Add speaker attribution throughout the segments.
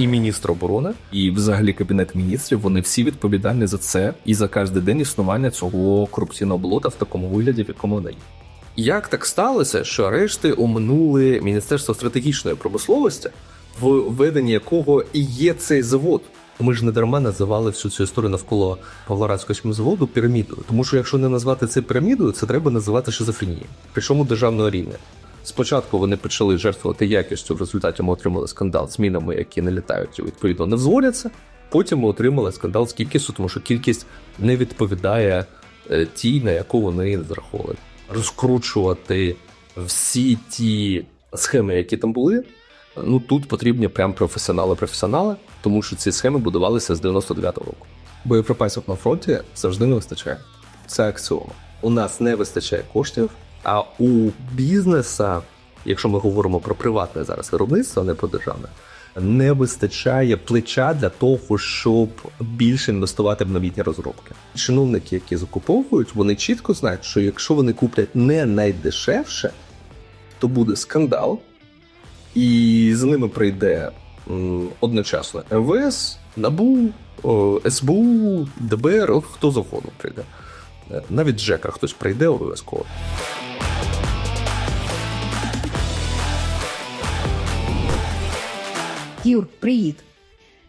Speaker 1: і міністр оборони, і взагалі кабінет міністрів. Вони всі відповідальні за це і за кожен день існування цього корупційного болота в такому вигляді, в якому вони є. Як так сталося, що арешти оминули Міністерство стратегічної промисловості, в веденні якого і є цей завод? Ми ж не дарма називали всю цю історію навколо Павлорадського заводу пірамідою. Тому що якщо не назвати це пірамідою, це треба називати шизофренією. Причому державного рівня. Спочатку вони почали жертвувати якістю, в результаті ми отримали скандал з мінами, які не літають і відповідно не взводяться. Потім ми отримали скандал з кількістю, тому що кількість не відповідає е, тій, на яку вони розраховували. Розкручувати всі ті схеми, які там були. Ну тут потрібні прям професіонали-професіонали, тому що ці схеми будувалися з 99-го року. Боєприпасів на фронті завжди не вистачає. Це аксіома. У нас не вистачає коштів, а у бізнеса, якщо ми говоримо про приватне зараз виробництво, а не про державне, не вистачає плеча для того, щоб більше інвестувати в новітні розробки. Чиновники, які закуповують, вони чітко знають, що якщо вони куплять не найдешевше, то буде скандал, і з ними прийде одночасно МВС, НАБУ, СБУ, ДБР, хто завгодно прийде. Е, Навіть Джека хтось прийде обов'язково.
Speaker 2: Юр, привіт.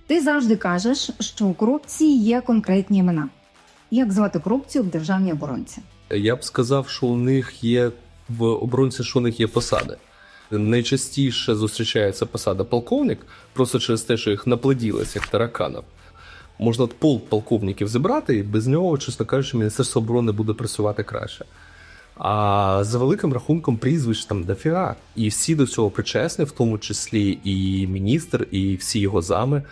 Speaker 2: Ти завжди кажеш, що у корупції є конкретні імена. Як звати корупцію в державній оборонці?
Speaker 1: Я б сказав, що у них є в оборонці, що у них є посади. Найчастіше зустрічається посада полковник, просто через те, що їх наплоділось, як тараканів. Можна пол полковників зібрати, і без нього, чесно кажучи, Міністерство оборони буде працювати краще. А за великим рахунком прізвищ там дофіга. І всі до цього причесні, в тому числі і міністр, і всі його зами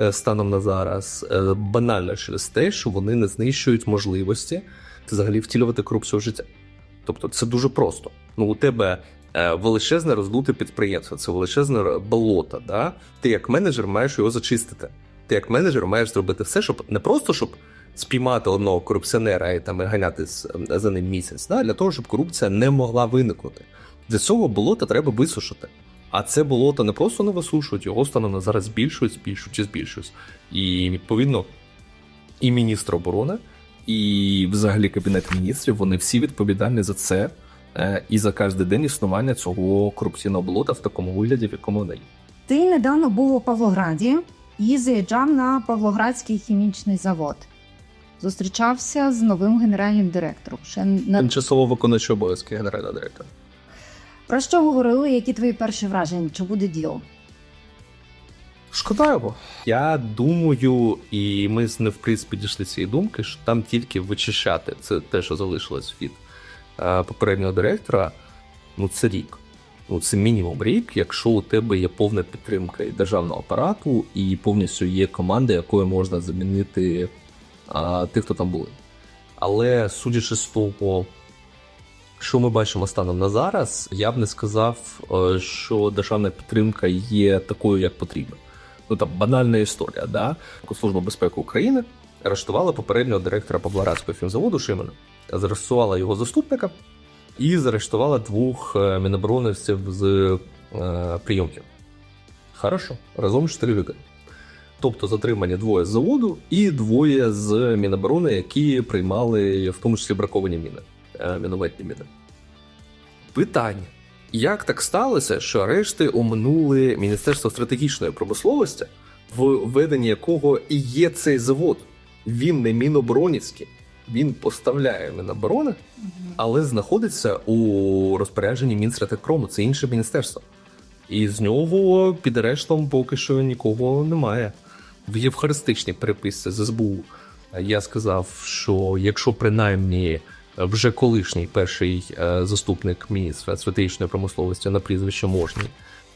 Speaker 1: е, станом на зараз, е, банально через те, що вони не знищують можливості взагалі втілювати корупцію в життя. Тобто це дуже просто. Ну, у тебе е, величезне роздуте підприємство, це величезне болото. Да? Ти як менеджер маєш його зачистити. Ти як менеджер маєш зробити все, щоб не просто щоб спіймати одного корупціонера і там ганяти за ним місяць, да? для того, щоб корупція не могла виникнути. Для цього болота треба висушити. А це болото не просто не висушують, його станом зараз збільшують, збільшують і збільшують. І відповідно і міністр оборони, і взагалі кабінет міністрів, вони всі відповідальні за це е, і за кожен день існування цього корупційного болота в такому вигляді, в якому вони є.
Speaker 2: Ти недавно був у Павлограді і заїжджав на Павлоградський хімічний завод. Зустрічався з новим генеральним директором. Ще на
Speaker 1: Тимчасово виконуючий обов'язки генерального директора.
Speaker 2: про що говорили? Які твої перші враження? Чи буде діло?
Speaker 1: Шкода його. Я думаю, і ми з ним в принципі дійшли цієї думки, що там тільки вичищати це те, що залишилось від е, попереднього директора. Ну це рік. Ну це мінімум рік, якщо у тебе є повна підтримка і державного апарату, і повністю є команда, якою можна замінити тих, хто там були. Але судячи з того, що ми бачимо станом на зараз, я б не сказав, е, що державна підтримка є такою, як потрібно. Ну там банальна історія, да? Служба безпеки України арештувала попереднього директора Павлорадського фімзаводу Шимена, заарештувала його заступника і заарештувала двох е, міноборонівців з е, прийомків. Хорошо, разом чотири віки. Тобто затримані двоє з заводу і двоє з Міноборони, які приймали в тому числі браковані міни, е, мінометні міни. Питання. Як так сталося, що арешти оминули Міністерство стратегічної промисловості, в веденні якого і є цей завод? Він не міноборонівський, він поставляє Міноборони, але знаходиться у розпорядженні Мінстратекпрому, це інше міністерство. І з нього під арештом поки що нікого немає. В євхаристичній переписці з СБУ я сказав, що якщо принаймні вже колишній перший е, заступник міністра стратегічної промисловості на прізвище Можній,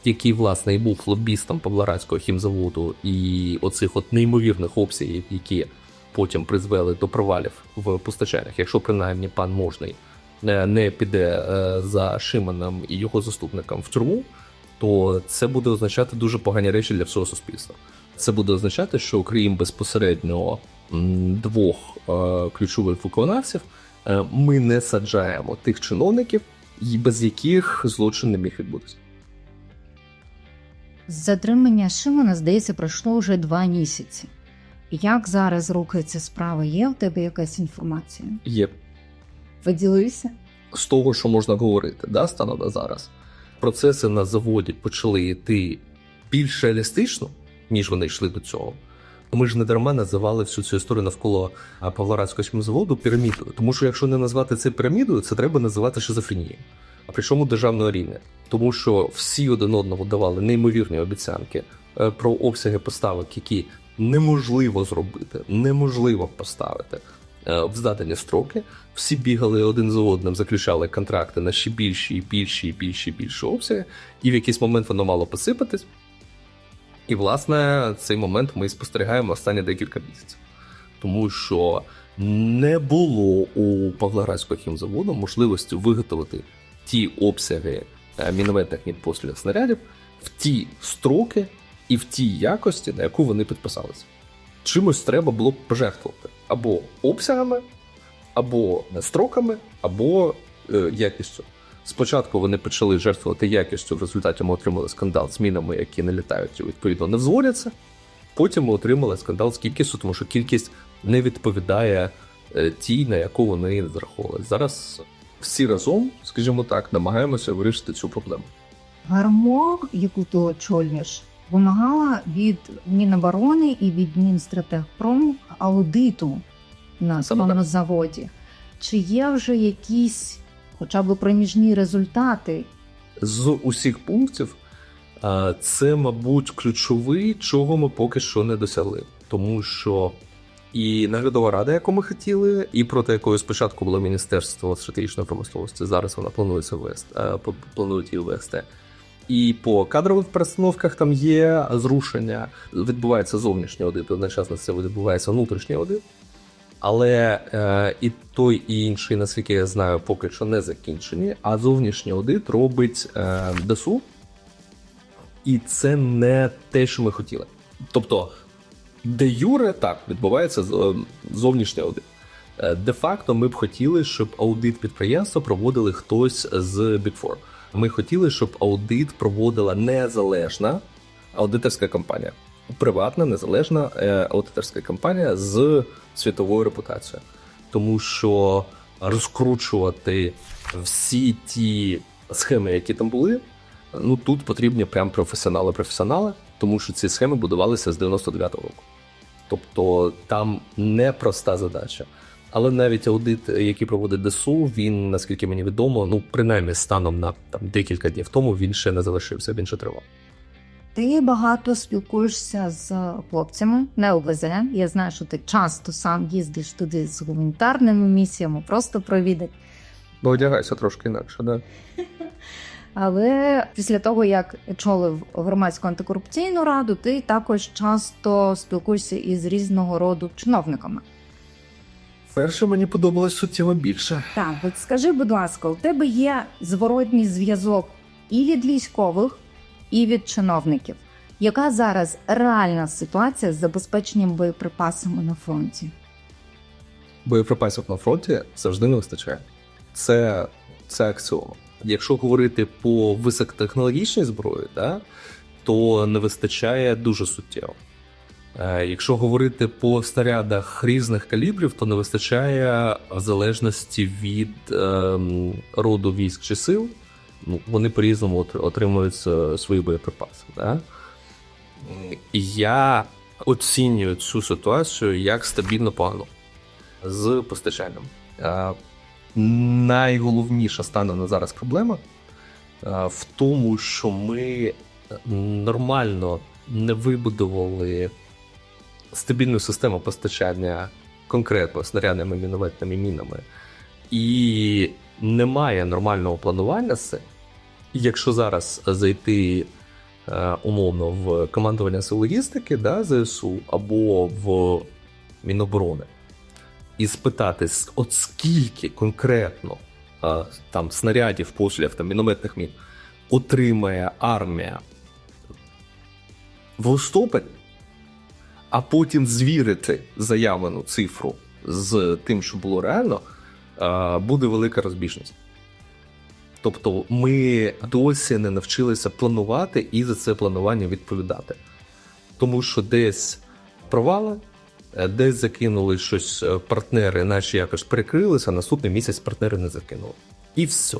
Speaker 1: який власне і був лобістом Павлорадського хімзаводу і оцих от неймовірних обсягів, які потім призвели до провалів в постачаннях, якщо принаймні пан Можний не, піде е, за Шиманом і його заступником в тюрму, то це буде означати дуже погані речі для всього суспільства. Це буде означати, що окрім безпосередньо двох е, ключових виконавців, е, ми не саджаємо тих чиновників, без яких злочин не міг відбутися.
Speaker 2: З затримання Шимона, здається, пройшло вже два місяці. Як зараз рухається справа? Є в тебе якась інформація?
Speaker 1: Є
Speaker 2: Поділився?
Speaker 1: з того, що можна говорити, да, станом на зараз. Процеси на заводі почали йти більш реалістично, ніж вони йшли до цього. Ми ж не дарма називали всю цю історію навколо а, Павлоградського заводу пірамідою. Тому що якщо не назвати це пірамідою, це треба називати шизофренією. А причому державного рівня. Тому що всі один одному давали неймовірні обіцянки е, про обсяги поставок, які неможливо зробити, неможливо поставити е, в задані строки. Всі бігали один за одним, заключали контракти на ще більші і більші і більші і більші обсяги, і в якийсь момент воно мало посипатись. І, власне, цей момент ми спостерігаємо останні декілька місяців. Тому що не було у Павлоградського хімзаводу можливості виготовити ті обсяги е, мінометних мідпострілів снарядів в ті строки і в тій якості, на яку вони підписалися. Чимось треба було пожертвувати або обсягами, або строками, або е, якістю. Спочатку вони почали жертвувати якістю, в результаті ми отримали скандал з мінами, які не літають і відповідно не взводяться. Потім ми отримали скандал з кількістю, тому що кількість не відповідає е, тій, на яку вони зараховували. Зараз всі разом, скажімо так, намагаємося вирішити цю проблему.
Speaker 2: Гармо, яку ти очолюєш, вимагала від Міноборони і від Мінстратегпром аудиту на
Speaker 1: Саме так.
Speaker 2: заводі. Чи є вже якісь хоча б проміжні результати?
Speaker 1: З усіх пунктів а, це, мабуть, ключовий, чого ми поки що не досягли. Тому що і наглядова рада, яку ми хотіли, і проти якої спочатку було Міністерство стратегічної промисловості, зараз вона планується ввести, п- планують її ввести. І по кадрових перестановках там є зрушення, відбувається зовнішній аудит, одночасно це відбувається внутрішній аудит. Але е, і той, і інший, наскільки я знаю, поки що не закінчені. А зовнішній аудит робить е, ДСУ, і це не те, що ми хотіли. Тобто, де Юре так відбувається е, зовнішній аудит. Е, Де-факто ми б хотіли, щоб аудит підприємства проводили хтось з Big Four. Ми хотіли, щоб аудит проводила незалежна аудиторська компанія. Приватна, незалежна е, аудиторська компанія з світовою репутацією. Тому що розкручувати всі ті схеми, які там були, ну тут потрібні прям професіонали-професіонали, тому що ці схеми будувалися з 99-го року. Тобто там непроста задача. Але навіть аудит, який проводить ДСУ, він, наскільки мені відомо, ну принаймні станом на там декілька днів тому він ще не залишився, він ще тривав.
Speaker 2: Ти багато спілкуєшся з хлопцями, не ОВЗ. Я знаю, що ти часто сам їздиш туди з гуманітарними місіями, просто провідати.
Speaker 1: Ну, одягайся трошки інакше, да.
Speaker 2: Але після того, як очолив громадську антикорупційну раду, ти також часто спілкуєшся із різного роду чиновниками.
Speaker 1: Перше мені подобалось суттєво більше.
Speaker 2: Так, от скажи, будь ласка, у тебе є зворотній зв'язок і від військових, і від чиновників. Яка зараз реальна ситуація з забезпеченням боєприпасами на фронті?
Speaker 1: боєприпасів на фронті завжди не вистачає. Це, це аксіома. Якщо говорити по високотехнологічній зброї, да, то не вистачає дуже суттєво. Е, Якщо говорити по снарядах різних калібрів, то не вистачає в залежності від ем, роду військ чи сил. Ну, вони по-різному отримують е, свої боєприпаси. Да? Я оцінюю цю ситуацію як стабільно погано з постачанням. Е, Найголовніша стане на зараз проблема е, в тому, що ми нормально не вибудували стабільну систему постачання конкретно снарядними мінометними мінами, і немає нормального планування це. І Якщо зараз зайти е, умовно в командування сил логістики да, ЗСУ або в Міноборони і спитати, от скільки конкретно там снарядів, пострілів, там мінометних мін отримає армія в листопаді, а потім звірити заявлену цифру з тим, що було реально, буде велика розбіжність. Тобто ми досі не навчилися планувати і за це планування відповідати. Тому що десь провали, е, десь закинули щось е, партнери, наші якось перекрилися, а наступний місяць партнери не закинули. І все.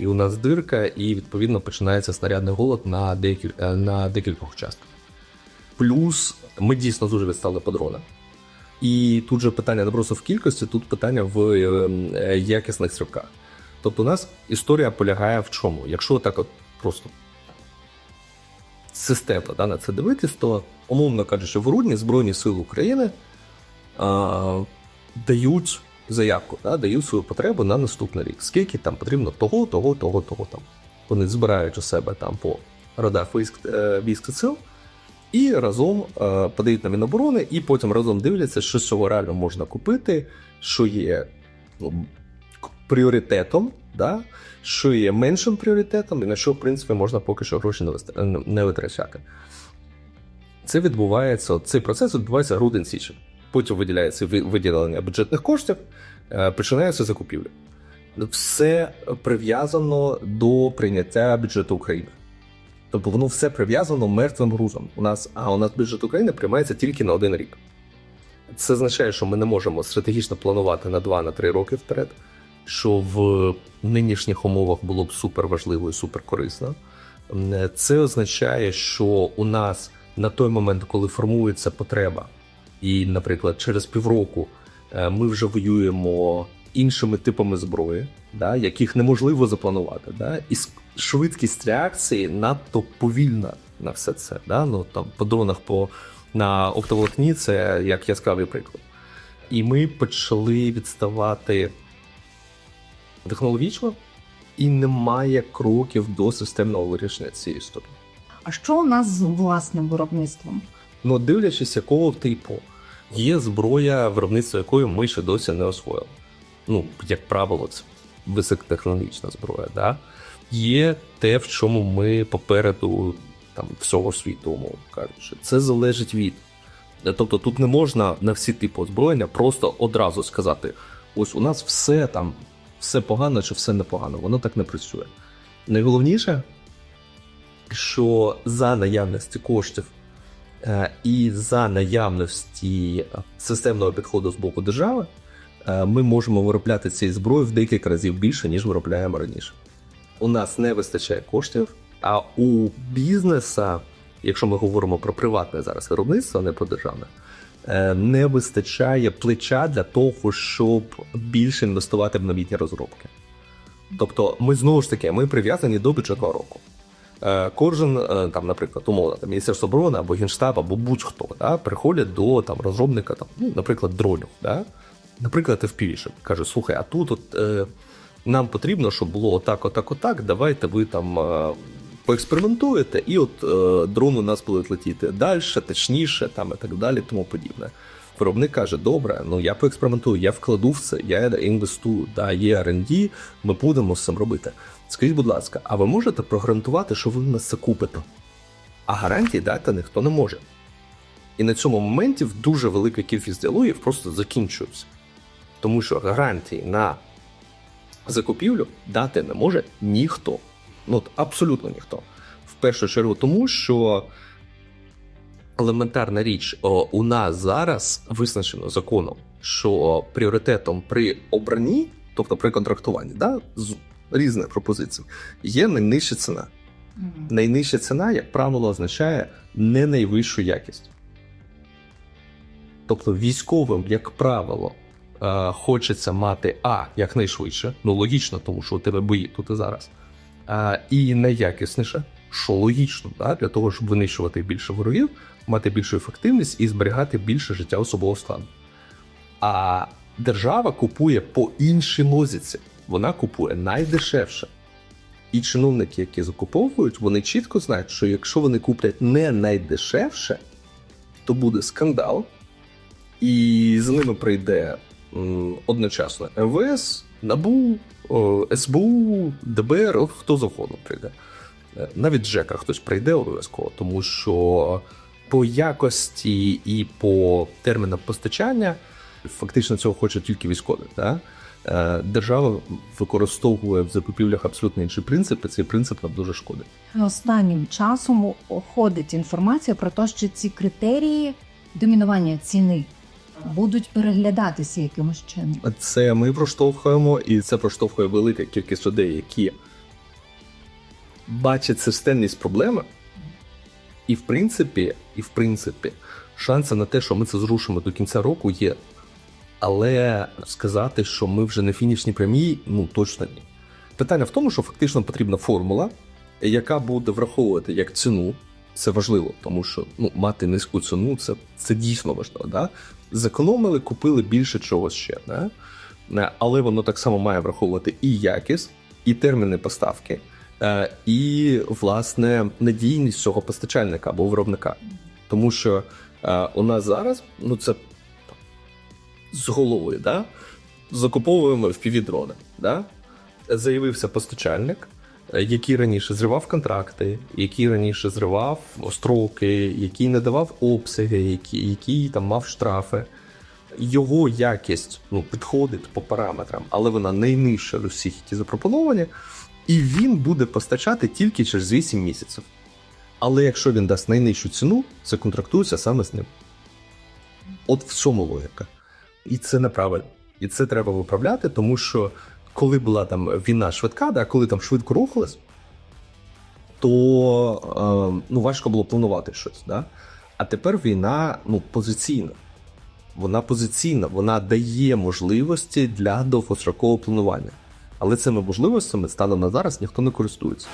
Speaker 1: І у нас дирка, і відповідно починається снарядний голод на, декіль... е, на декількох участках. Плюс ми дійсно дуже відстали по дронах. І тут же питання не просто в кількості, тут питання в якісних стрибках. Тобто, у нас історія полягає в чому? Якщо так от просто системно да, на це дивитись, то, умовно кажучи, в грудні Збройні Сили України а, дають заявку, да, дають свою потребу на наступний рік. Скільки там потрібно того, того, того, того там. Вони збирають у себе там по родах військ, е, військ сил і разом е, подають на Міноборони, і потім разом дивляться, що з цього реально можна купити, що є ну, пріоритетом, да? що є меншим пріоритетом, і на що, в принципі, можна поки що гроші не, витрачати. Це відбувається, цей процес відбувається грудень січень. Потім виділяється виділення бюджетних коштів, е, починаються закупівлі. Все прив'язано до прийняття бюджету України. Тобто воно все прив'язано мертвим грузом. У нас, а у нас бюджет України приймається тільки на один рік. Це означає, що ми не можемо стратегічно планувати на 2-3 роки вперед, що в нинішніх умовах було б супер важливо і супер корисно. Це означає, що у нас на той момент, коли формується потреба, і, наприклад, через півроку е, ми вже воюємо іншими типами зброї, да, яких неможливо запланувати. Да, і швидкість реакції надто повільна на все це. Да, ну, там, по дронах по, на оптоволокні це як яскравий приклад. І ми почали відставати технологічно, і немає кроків до системного вирішення цієї історії.
Speaker 2: А що у нас з власним виробництвом?
Speaker 1: Ну, дивлячись, якого типу, є зброя, виробництво якої ми ще досі не освоїли. Ну, як правило, це високотехнологічна зброя. Да? Є те, в чому ми попереду там, всього світу, умовно кажучи. Це залежить від. Тобто тут не можна на всі типи озброєння просто одразу сказати: ось у нас все там, все погано чи все непогано. Воно так не працює. Найголовніше, що за наявності коштів Е, І за наявності системного підходу з боку держави е, ми можемо виробляти цієї зброї в декілька разів більше, ніж виробляємо раніше. У нас не вистачає коштів, а у бізнеса, якщо ми говоримо про приватне зараз виробництво, а не про державне, не вистачає плеча для того, щоб більше інвестувати в новітні розробки. Тобто, ми знову ж таки ми прив'язані до бюджетного року. Е, Кожен, е, там, наприклад, умовно, там, Міністерство оборони або Генштаб, або будь-хто да, приходять до там, розробника, там, ну, наприклад, дронів. Да? Наприклад, FPV, каже, слухай, а тут от, е, нам потрібно, щоб було отак, отак, отак, давайте ви там е, поекспериментуєте, і от е, дрон у нас буде летіти далі, точніше, там, і так далі, тому подібне. Виробник каже, добре, ну я поекспериментую, я вкладу в це, я інвестую, да, є R&D, ми будемо з цим робити. Скажіть, будь ласка, а ви можете прогарантувати, що ви нас це купите? А гарантії дати ніхто не може. І на цьому моменті дуже велика кількість діалогів просто закінчується. Тому що гарантії на закупівлю дати не може ніхто. Ну, от абсолютно ніхто. В першу чергу, тому що елементарна річ, о, у нас зараз визначено законом, що пріоритетом при обранні, тобто при контрактуванні, да, з різних пропозицій, є найнижча ціна. Найнижча ціна, як правило, означає не найвищу якість. Тобто військовим, як правило, е, хочеться мати А якнайшвидше, ну логічно, тому що у тебе бої тут і зараз, е, і найякісніше, що логічно, да, для того, щоб винищувати більше ворогів, мати більшу ефективність і зберігати більше життя особового складу. А держава купує по іншій лозіці. Вона купує найдешевше. І чиновники, які закуповують, вони чітко знають, що якщо вони куплять не найдешевше, то буде скандал, і з ними прийде м, одночасно МВС, НАБУ, СБУ, ДБР, хто завгодно прийде. Е, Навіть Джека хтось прийде обов'язково, тому що по якості і по термінам постачання фактично цього хочуть тільки військові. Да? Е, Держава використовує в закупівлях абсолютно інші принципи. Цей принцип нам дуже шкодить.
Speaker 2: Останнім часом ходить інформація про те, що ці критерії домінування ціни будуть переглядатися якимось чином.
Speaker 1: Це ми проштовхуємо, і це проштовхує велика кількість людей, які бачать системність проблеми. І в принципі, і в принципі, шанси на те, що ми це зрушимо до кінця року, є. Але сказати, що ми вже на фінішній прямій, ну точно ні. Питання в тому, що фактично потрібна формула, яка буде враховувати як ціну. Це важливо, тому що ну, мати низьку ціну це, це дійсно важливо. Да? Зекономили, купили більше чогось ще. Да? Е, Але воно так само має враховувати і якість, і терміни поставки, е, і власне надійність цього постачальника або виробника. Тому що е, у нас зараз ну це з головою, да? закуповуємо в півдрони. Да? Заявився постачальник, який раніше зривав контракти, який раніше зривав строки, який не давав обсяги, який, який там мав штрафи. Його якість ну, підходить по параметрам, але вона найнижча з усіх, які запропоновані, і він буде постачати тільки через 8 місяців. Але якщо він дасть найнижчу ціну, це контрактується саме з ним. От в цьому логіка. І це неправильно. І це треба виправляти, тому що коли була там війна швидка, да, коли там швидко рухалось, то е, ну, важко було планувати щось. Да? А тепер війна ну, позиційна. Вона позиційна, вона дає можливості для довгострокового планування. Але цими можливостями станом на зараз ніхто не користується.